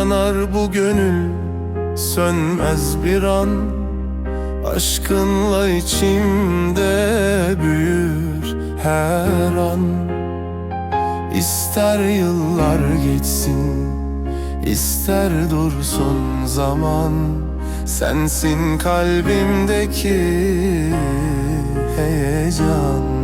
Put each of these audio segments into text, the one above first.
yanar bu gönül Sönmez bir an. Aşkınla içimde büyür her an. İster yıllar geçsin ister dursun zaman. Sensin kalbimdeki heyecan.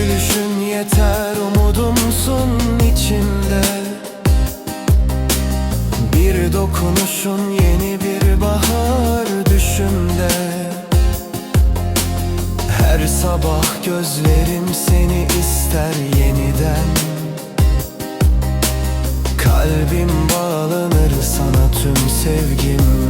Gülüşün yeter umudumsun içimde Bir dokunuşun yeni bir bahar düşümde. Her sabah gözlerim seni ister yeniden. Kalbim bağlanır sana tüm sevgimle.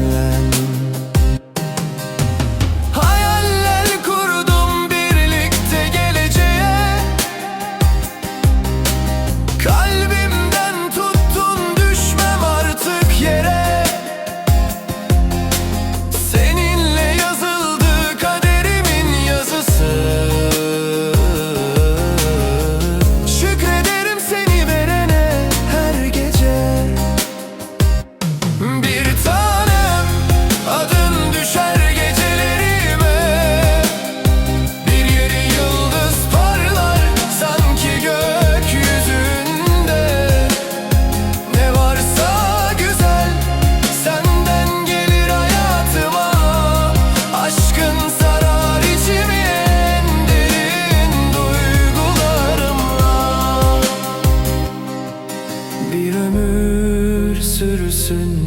sürsün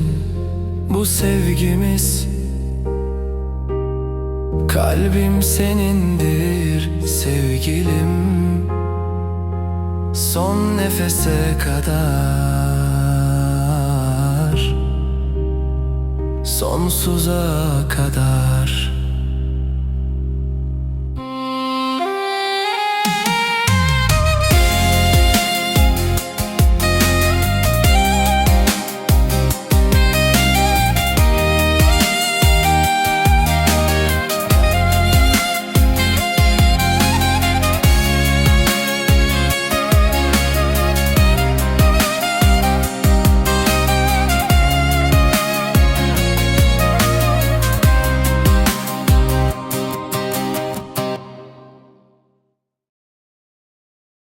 bu sevgimiz. Kalbim senindir sevgilim. Son nefese kadar. Sonsuza kadar.